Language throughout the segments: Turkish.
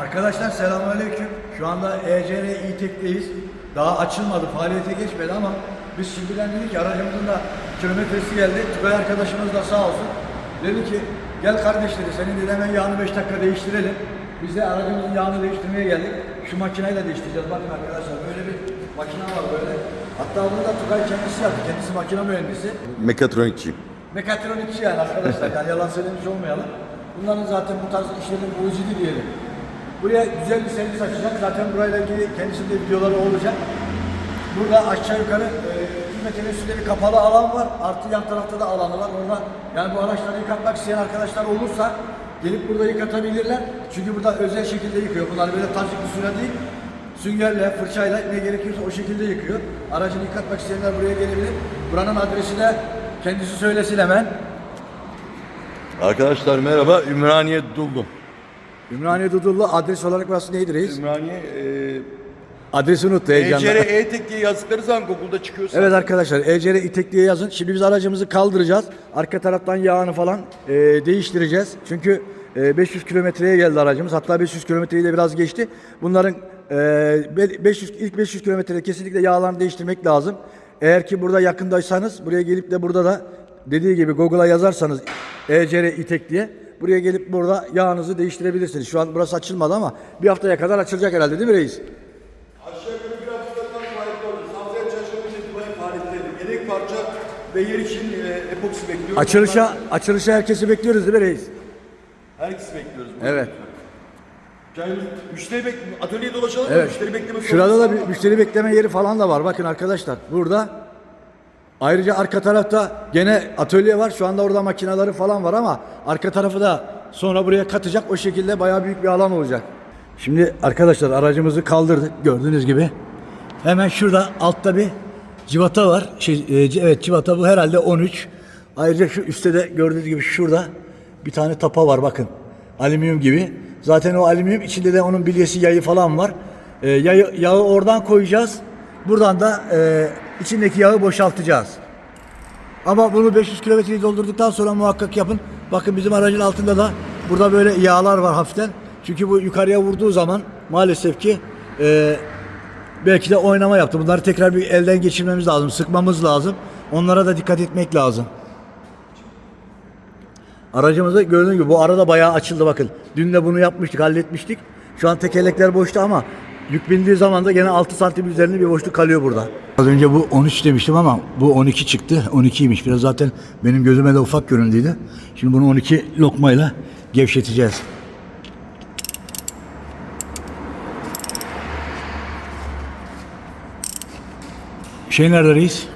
Arkadaşlar selamünaleyküm. Şu anda ECR İTEK'teyiz. Daha açılmadı, faaliyete geçmedi ama biz şimdiden dedik ki aracımızın da kilometresi geldi. Tugay arkadaşımız da sağ olsun. Dedi ki gel kardeş dedi senin dedi hemen yağını 5 dakika değiştirelim. Biz de aracımızın yağını değiştirmeye geldik. Şu makineyi de değiştireceğiz. Bakın arkadaşlar böyle bir makine var böyle. Hatta bunu da Tugay kendisi yaptı. Kendisi makine mühendisi. Mekatronikçiyim. Mekatronikçi yani arkadaşlar yani yalan söylemiş olmayalım. Bunların zaten bu tarz işlerin mucidi diyelim. Buraya güzel bir servis açacak. Zaten burayla ilgili kendisinde videoları olacak. Burada aşağı yukarı e, 2 metrenin üstünde bir kapalı alan var. Artı yan tarafta da alanı var. Orada yani bu araçları yıkatmak isteyen arkadaşlar olursa gelip burada yıkatabilirler. Çünkü burada özel şekilde yıkıyor. Bunlar böyle bir süre değil. Süngerle, fırçayla ne gerekiyorsa o şekilde yıkıyor. Aracını yıkatmak isteyenler buraya gelebilir. Buranın adresi de kendisi söylesin hemen. Arkadaşlar merhaba. Ümraniye Dulgun. Ümraniye Dudullu adres olarak burası neydi reis? Ümraniye e, Adresi unuttu heyecanla. ECR E-Tek diye yazdıkları zaman Google'da çıkıyorsa. Evet arkadaşlar ECR İtek diye yazın. Şimdi biz aracımızı kaldıracağız. Arka taraftan yağını falan e, değiştireceğiz. Çünkü e, 500 kilometreye geldi aracımız. Hatta 500 kilometreyi de biraz geçti. Bunların e, be- 500 ilk 500 kilometrede kesinlikle yağlarını değiştirmek lazım. Eğer ki burada yakındaysanız buraya gelip de burada da dediği gibi Google'a yazarsanız ECR İtek diye buraya gelip burada yağınızı değiştirebilirsiniz. Şu an burası açılmadı ama bir haftaya kadar açılacak herhalde değil mi reis? Aşağı yukarı bir haftadan faaliyette oldu. Savcıya çarşamba itibaren faaliyetteydi. Yedek parça ve yer için e, epoksi bekliyoruz. Açılışa açılışa herkesi bekliyoruz değil mi reis? Herkesi bekliyoruz. Evet. Yani müşteri bek atölyeye dolaşalım Evet. müşteri bekleme Şurada da bir müşteri bekleme yeri falan da var. Bakın arkadaşlar burada ayrıca arka tarafta gene atölye var. Şu anda orada makineleri falan var ama arka tarafı da sonra buraya katacak. O şekilde bayağı büyük bir alan olacak. Şimdi arkadaşlar aracımızı kaldırdık gördüğünüz gibi. Hemen şurada altta bir civata var. Şey, e, evet civata bu herhalde 13. Ayrıca şu üstte de gördüğünüz gibi şurada bir tane tapa var bakın. Alüminyum gibi. Zaten o alüminyum içinde de onun bilyesi yayı falan var. E, yayı, yağı oradan koyacağız. Buradan da e, içindeki yağı boşaltacağız. Ama bunu 500 kilometreyi doldurduktan sonra muhakkak yapın. Bakın bizim aracın altında da burada böyle yağlar var hafiften. Çünkü bu yukarıya vurduğu zaman maalesef ki e, belki de oynama yaptı. Bunları tekrar bir elden geçirmemiz lazım, sıkmamız lazım. Onlara da dikkat etmek lazım. Aracımızda gördüğünüz gibi bu arada bayağı açıldı bakın. Dün de bunu yapmıştık, halletmiştik. Şu an tekerlekler boşta ama yük bindiği zaman da gene 6 santim üzerinde bir boşluk kalıyor burada. Az önce bu 13 demiştim ama bu 12 çıktı. 12'ymiş. Biraz zaten benim gözüme de ufak göründüydü. Şimdi bunu 12 lokmayla gevşeteceğiz. Şey nerede reis?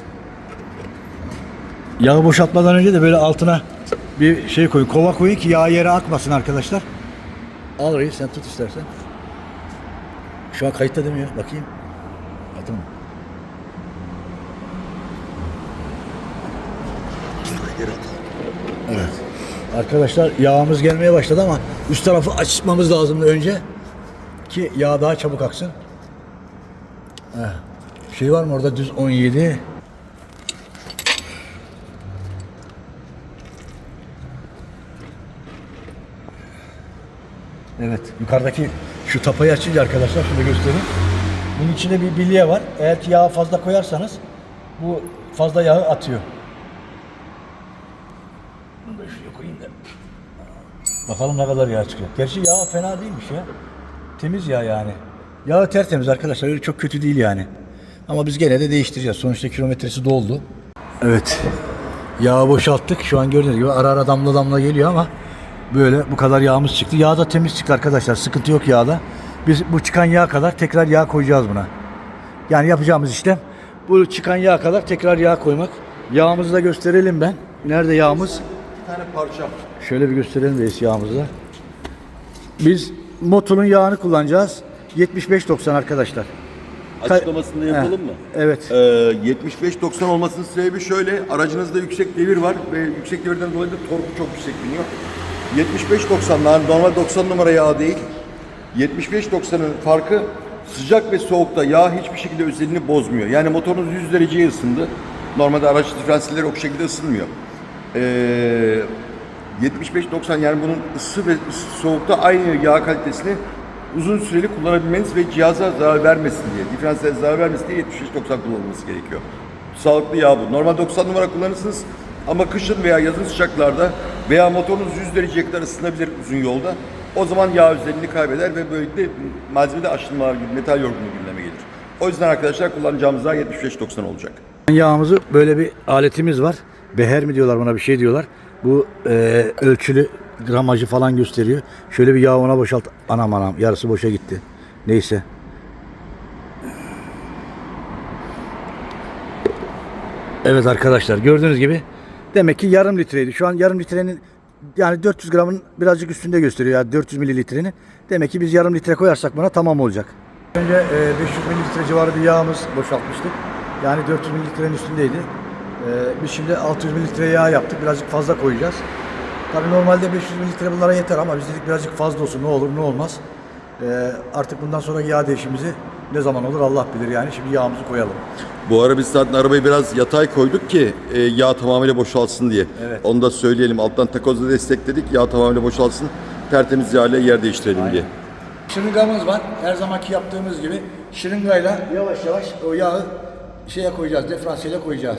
Yağı boşaltmadan önce de böyle altına bir şey koyun. Kova koyun ki yağ yere akmasın arkadaşlar. Al reis sen tut istersen. Şu an kayıtta demiyor. Bakayım. Tamam. Evet. Arkadaşlar yağımız gelmeye başladı ama üst tarafı açmamız lazımdı önce. Ki yağ daha çabuk aksın. Şey var mı orada düz 17. Evet. Yukarıdaki şu tapayı açınca arkadaşlar şöyle göstereyim. Bunun içinde bir bilye var. Eğer ki yağı fazla koyarsanız bu fazla yağı atıyor. Bunu da şuraya koyayım da. Bakalım ne kadar yağ çıkıyor. Gerçi yağ fena değilmiş ya. Temiz yağ yani. Yağı tertemiz arkadaşlar. Öyle çok kötü değil yani. Ama biz gene de değiştireceğiz. Sonuçta kilometresi doldu. Evet. Yağı boşalttık. Şu an gördüğünüz gibi ara ara damla damla geliyor ama böyle bu kadar yağımız çıktı. Yağ da temiz çıktı arkadaşlar. Sıkıntı yok yağda. Biz bu çıkan yağ kadar tekrar yağ koyacağız buna. Yani yapacağımız işlem bu çıkan yağ kadar tekrar yağ koymak. Yağımızı da gösterelim ben. Nerede yağımız? Bir tane parça. Şöyle bir gösterelim reis yağımızı da. Biz motorun yağını kullanacağız. 75-90 arkadaşlar. Açıklamasını yapalım Heh, mı? Evet. Ee, 75-90 olmasının sebebi şöyle. Aracınızda yüksek devir var ve yüksek devirden dolayı da torku çok yüksek biniyor. 75-90 normal 90 numara yağ değil. 75-90'ın farkı sıcak ve soğukta yağ hiçbir şekilde özelliğini bozmuyor. Yani motorunuz 100 dereceye ısındı. Normalde araç diferansiyelleri o şekilde ısınmıyor. Ee, 75-90 yani bunun ısı ve ısı, soğukta aynı yağ kalitesini uzun süreli kullanabilmeniz ve cihaza zarar vermesin diye, diferansiyel zarar vermesin diye 75-90 kullanılması gerekiyor. Sağlıklı yağ bu. Normal 90 numara kullanırsınız ama kışın veya yazın sıcaklarda veya motorunuz 100 dereceye ısınabilir uzun yolda. O zaman yağ özelliğini kaybeder ve böylelikle malzemede aşınmalar gibi metal yorgunluğu gündeme gelir. O yüzden arkadaşlar kullanacağımız yağ 75-90 olacak. Yağımızı böyle bir aletimiz var. Beher mi diyorlar buna bir şey diyorlar. Bu e, ölçülü gramajı falan gösteriyor. Şöyle bir yağ ona boşalt. Anam anam yarısı boşa gitti. Neyse. Evet arkadaşlar gördüğünüz gibi demek ki yarım litreydi. Şu an yarım litrenin yani 400 gramın birazcık üstünde gösteriyor yani 400 mililitrenin. Demek ki biz yarım litre koyarsak buna tamam olacak. Önce e, 500 mililitre civarı bir yağımız boşaltmıştık. Yani 400 mililitrenin üstündeydi. E, biz şimdi 600 mililitre yağ yaptık. Birazcık fazla koyacağız. Tabii normalde 500 mililitre bunlara yeter ama biz dedik birazcık fazla olsun ne olur ne olmaz. E, artık bundan sonra yağ değişimizi ne zaman olur Allah bilir yani. Şimdi yağımızı koyalım. Bu ara biz zaten arabayı biraz yatay koyduk ki e, yağ tamamıyla boşalsın diye. Evet. Onu da söyleyelim. Alttan takozla destekledik. Yağ tamamıyla boşalsın. Tertemiz yağ ile yer değiştirelim diye. Şırıngamız var. Her zamanki yaptığımız gibi şırıngayla yavaş yavaş o yağı şeye koyacağız, diferansiyele koyacağız.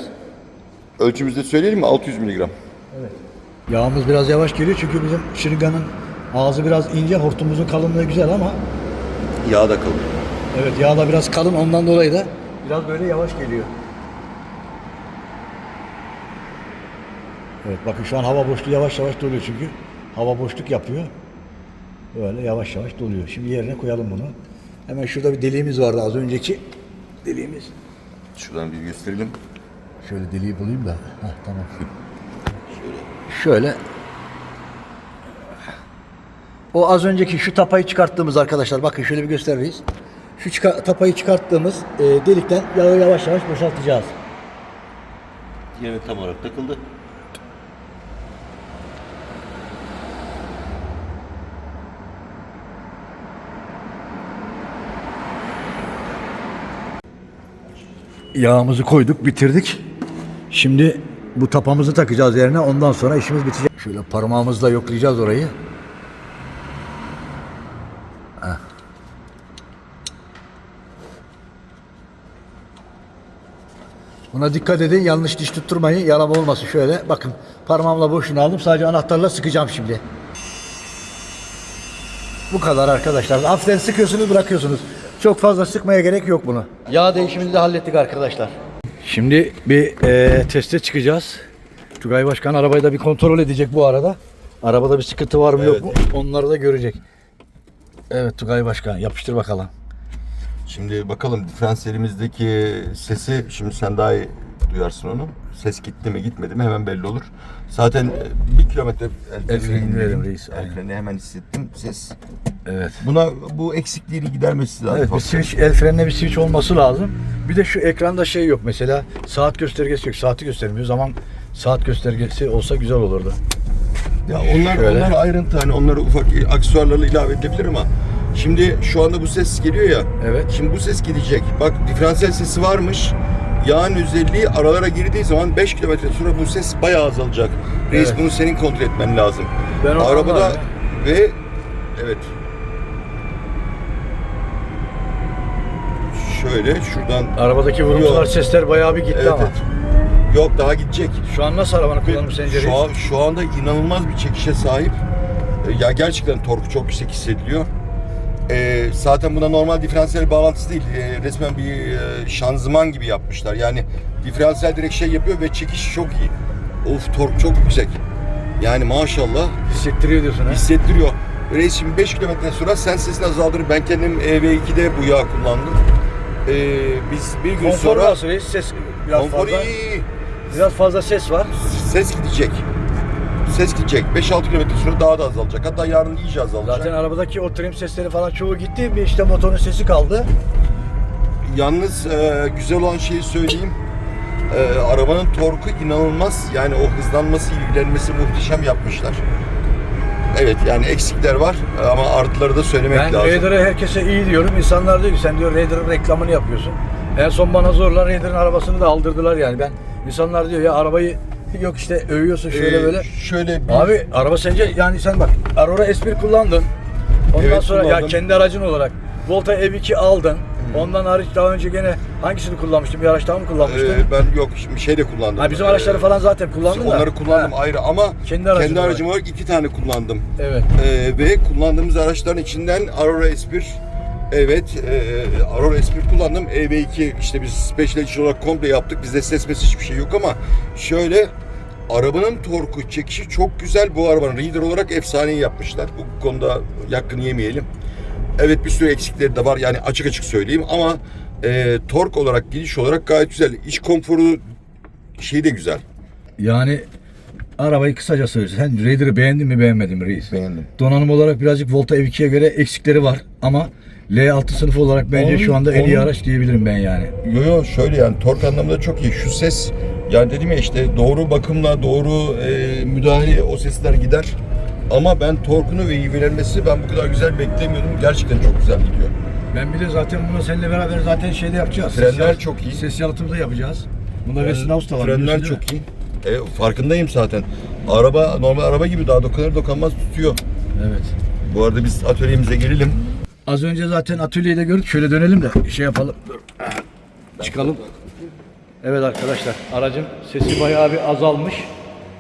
Ölçümüzde söyleyelim mi? 600 miligram. Yağımız biraz yavaş geliyor çünkü bizim şırınganın ağzı biraz ince, hortumumuzun kalınlığı güzel ama Yağ da kalın. Evet yağ da biraz kalın ondan dolayı da biraz böyle yavaş geliyor. Evet bakın şu an hava boşluğu yavaş yavaş doluyor çünkü hava boşluk yapıyor. Böyle yavaş yavaş doluyor. Şimdi yerine koyalım bunu. Hemen şurada bir deliğimiz vardı az önceki deliğimiz. Şuradan bir gösterelim. Şöyle deliği bulayım da. Heh, tamam. Şöyle. O az önceki şu tapayı çıkarttığımız arkadaşlar bakın şöyle bir gösteririz. Şu çıka- tapayı çıkarttığımız e, delikten yağı yavaş yavaş boşaltacağız. Yerine tam olarak takıldı. Yağımızı koyduk, bitirdik. Şimdi bu tapamızı takacağız yerine. Ondan sonra işimiz bitecek. Şöyle parmağımızla yoklayacağız orayı. Buna dikkat edin. Yanlış diş tutturmayın. Yalama olmasın. Şöyle bakın parmağımla boşuna aldım. Sadece anahtarla sıkacağım şimdi. Bu kadar arkadaşlar. Hafiften sıkıyorsunuz bırakıyorsunuz. Çok fazla sıkmaya gerek yok bunu. Yağ değişimini de hallettik arkadaşlar. Şimdi bir e, teste çıkacağız. Tugay Başkan arabayı da bir kontrol edecek bu arada. Arabada bir sıkıntı var mı yok mu onları da görecek. Evet Tugay Başkan yapıştır bakalım. Şimdi bakalım diferansiyelimizdeki sesi şimdi sen daha iyi duyarsın onu. Ses gitti mi gitmedi mi hemen belli olur. Zaten e, bir kilometre el El freni indirelim reis, El aynen. freni hemen hissettim ses. Evet. Buna bu eksikliğini gidermesi lazım. Evet bir switch, el frenine bir switch olması lazım. Bir de şu ekranda şey yok mesela saat göstergesi yok. Saati göstermiyor. Zaman saat göstergesi olsa güzel olurdu. Ya onlar Şöyle. onlar ayrıntı hani onları ufak aksesuarlarla ilave edilebilir ama şimdi şu anda bu ses geliyor ya. Evet. Şimdi bu ses gidecek. Bak diferansiyel sesi varmış. Yağın özelliği aralara girdiği zaman 5 kilometre sonra bu ses bayağı azalacak. Reis Evet. bunu senin kontrol etmen lazım. Ben o Arabada ve evet. Şöyle şuradan Arabadaki vuruntular Yok. sesler bayağı bir gitti evet, ama. evet. Yok daha gidecek. Şu an nasıl arabanı kullanmış sence? Şu, reis? an, şu anda inanılmaz bir çekişe sahip. E, Ya gerçekten torku çok yüksek hissediliyor. E, zaten buna normal diferansiyel bağlantısı değil. E, resmen bir e, şanzıman gibi yapmışlar. Yani diferansiyel direkt şey yapıyor ve çekiş çok iyi. Of tork çok yüksek. Yani maşallah Hissettiriyor diyorsun ha? hissettiriyor. Reis şimdi 5 kilometre sonra sen sesini azaldırır. Ben kendim EV2'de bu yağ kullandım. E, biz bir gün Konfor sonra reis? Ses biraz konfor fazla. iyi. Biraz fazla ses var. Ses gidecek. Ses gidecek. 5-6 kilometre sonra daha da azalacak. Hatta yarın iyice azalacak. Zaten arabadaki o trim sesleri falan çoğu gitti. Bir işte motorun sesi kaldı. Yalnız e, güzel olan şeyi söyleyeyim. E, arabanın torku inanılmaz. Yani o hızlanması, ilgilenmesi muhteşem yapmışlar. Evet yani eksikler var ama artıları da söylemek Ben lazım. Raider'ı herkese iyi diyorum. İnsanlar diyor ki sen diyor Raider'ın reklamını yapıyorsun. En son bana zorla Raider'ın arabasını da aldırdılar yani. Ben insanlar diyor ya arabayı yok işte övüyorsun şöyle Ee, böyle. Şöyle bir Abi araba sence yani sen bak Aurora S1 kullandın. Ondan Evet, sonra ya kullandım. kendi aracın olarak Volta Ev2 aldın. Ondan hariç daha önce gene hangisini kullanmıştın? Bir araç daha mı kullanmıştın? Ee, ben yok şimdi şey de kullandım. ha, bizim Ee, araçları falan zaten kullandın da. Onları kullandım Ha, ayrı ama Kendi kendi, aracın aracım olarak iki tane kullandım. Evet. Ee, ve kullandığımız araçların içinden Aurora S1 Evet, e, Aurora S1 kullandım. EV2 işte biz Special Edition olarak komple yaptık. Bizde ses mes hiçbir şey yok ama şöyle arabanın torku, çekişi çok güzel. Bu arabanın Reader olarak efsaneyi yapmışlar. Bu konuda yakkını yemeyelim. Evet bir sürü eksikleri de var yani açık açık söyleyeyim ama e, tork olarak, gidiş olarak gayet güzel. İç konforu şey de güzel. Yani arabayı kısaca söyleyeyim. Sen Raider'ı beğendin mi beğenmedin mi reis? Beğendim. Donanım olarak birazcık Volta Ev2'ye göre eksikleri var ama L6 sınıfı olarak bence Onun- şu anda en iyi onun- araç diyebilirim ben yani. Yo yo şöyle yani tork anlamında çok iyi. Şu ses yani dedim ya işte doğru bakımla doğru e, müdahale o sesler gider. Ama ben torkunu ve ivmelenmesi ben bu kadar güzel beklemiyordum. Gerçekten çok güzel gidiyor. Ben bir de zaten bunu seninle beraber zaten şeyde yapacağız. Frenler Ses yalıtım- çok iyi. Ses yalıtımı da yapacağız. Bunda Westinghouse da var. Frenler biliyorsun değil çok iyi. E, farkındayım zaten. Araba normal araba gibi daha dokunur dokunmaz tutuyor. mi? Evet. Bu arada biz atölyemize gelelim. Az önce zaten atölyede gördük. Şöyle dönelim de şey yapalım. Dur. Çıkalım. Evet arkadaşlar aracın sesi bayağı bir azalmış.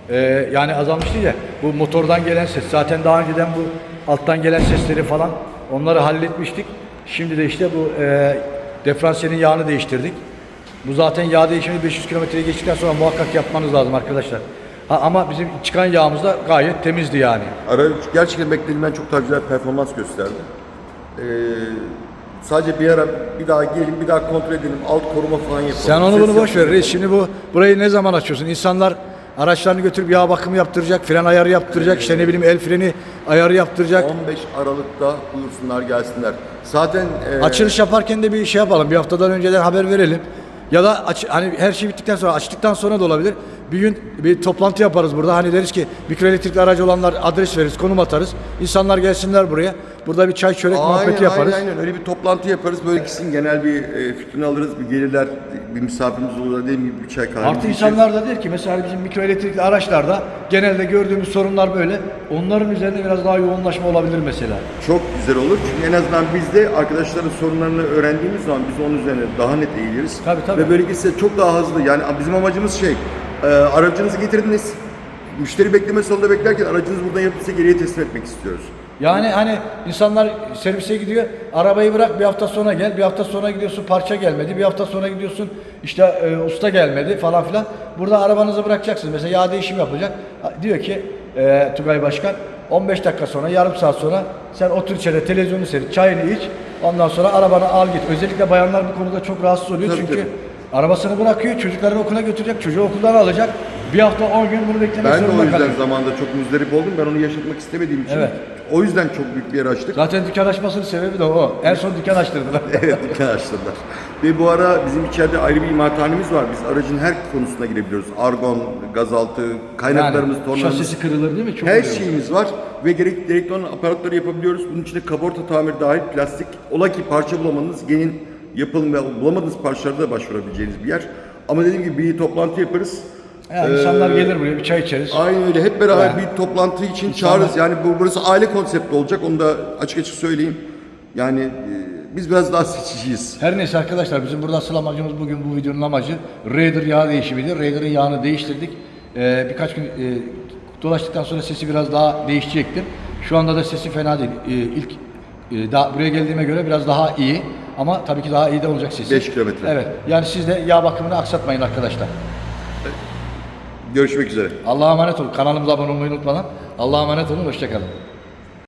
Ee, yani azalmış değil de bu motordan gelen ses. Zaten daha önceden bu alttan gelen sesleri falan onları halletmiştik. Şimdi de işte bu e, diferansiyelin yağını değiştirdik. Bu zaten yağ değişimi 500 kilometreyi geçtikten sonra muhakkak yapmanız lazım arkadaşlar. Ha, ama bizim çıkan yağımız da gayet temizdi yani. Araç gerçekten beklediğimden çok daha güzel performans gösterdi. Ee, sadece bir ara bir daha gelin bir daha kontrol edelim. Alt koruma falan yapalım. Sen onu Ses bunu boş ver yapalım. reis. Şimdi bu burayı ne zaman açıyorsun? İnsanlar araçlarını götürüp yağ bakımı yaptıracak, fren ayarı yaptıracak, işte ne bileyim el freni ayarı yaptıracak. 15 Aralık'ta buyursunlar gelsinler. Zaten e, Açılış yaparken de bir şey yapalım. Bir haftadan önceden haber verelim. Ya da aç, hani her şey bittikten sonra açtıktan sonra da olabilir. Bir gün bir toplantı yaparız burada. Hani deriz ki mikroelektrikli aracı olanlar adres veririz, konum atarız. İnsanlar gelsinler buraya. Burada bir çay çörek muhabbeti yaparız. Aynen, aynen öyle bir toplantı yaparız. Böyle ikisinin genel bir e, fikrini alırız. Bir gelirler, bir misafirimiz olur. Dediğim gibi bir çay kahve. Artı insanlar da der ki mesela bizim mikroelektrikli araçlarda genelde gördüğümüz sorunlar böyle. Onların üzerinde biraz daha yoğunlaşma olabilir mesela. Çok güzel olur. Çünkü en azından biz de arkadaşların sorunlarını öğrendiğimiz zaman biz onun üzerine daha net eğiliriz. Tabii, tabii. Ve böyle gitse çok daha hızlı. Yani bizim amacımız şey, e, aracınızı getirdiniz. Müşteri bekleme salonunda beklerken aracınız buradan yapıp size geriye teslim etmek istiyoruz. Yani hani insanlar servise gidiyor, arabayı bırak bir hafta sonra gel, bir hafta sonra gidiyorsun parça gelmedi, bir hafta sonra gidiyorsun işte e, usta gelmedi falan filan. Burada arabanızı bırakacaksınız. Mesela yağ değişimi yapacak. Ha, Diyor ki e, Tugay Başkan 15 dakika sonra, yarım saat sonra sen otur içeride televizyonu seyret, çayını iç. Ondan sonra arabanı al git. Özellikle bayanlar bu konuda çok rahatsız oluyor Tabii, çünkü tabii. Arabasını bırakıyor, çocuklarını okula götürecek, çocuğu okuldan alacak. Bir hafta 10 gün bunu beklemek Ben de o yüzden kalıyor. zamanında çok müzdarip oldum. Ben onu yaşatmak istemediğim için. Evet. O yüzden çok büyük bir yer açtık. Zaten dükkan açmasının sebebi de o. En son dükkan açtırdılar. evet dükkan açtılar. Ve bu ara bizim içeride ayrı bir imalathanemiz var. Biz aracın her konusuna girebiliyoruz. Argon, gazaltı, kaynaklarımız, Yani tornamız. şasisi kırılır değil mi? Çok Her oluyor. şeyimiz var ve gerek gerekli olan aparatları yapabiliyoruz. Bunun içinde kaporta tamiri dahil plastik. Ola ki parça bulamadınız, gelin yapalım ve bulamadığınız parçalara da başvurabileceğiniz bir yer. Ama dediğim gibi bir toplantı yaparız. Yani insanlar gelir buraya bir çay içeriz. Aynen öyle. Hep beraber Yani. bir toplantı için İnsanlar- çağırırız. Yani bu burası aile konsepti olacak. Onu da açık açık söyleyeyim. Yani e, biz biraz daha seçiciyiz. Her neyse arkadaşlar bizim burada asıl amacımız bugün bu videonun amacı Raider yağ değişimidir. Raider'ın yağını değiştirdik. Ee, birkaç gün e, dolaştıktan sonra sesi biraz daha değişecektir. Şu anda da sesi fena değil. Ee, ilk e, daha buraya geldiğime göre biraz daha iyi. Ama tabii ki daha iyi de olacak sesi. Beş kilometre. Evet. Yani siz de yağ bakımını aksatmayın arkadaşlar. Görüşmek üzere. Allah'a emanet olun. Kanalımıza abone olmayı unutmadan. Allah'a emanet olun. Hoşçakalın.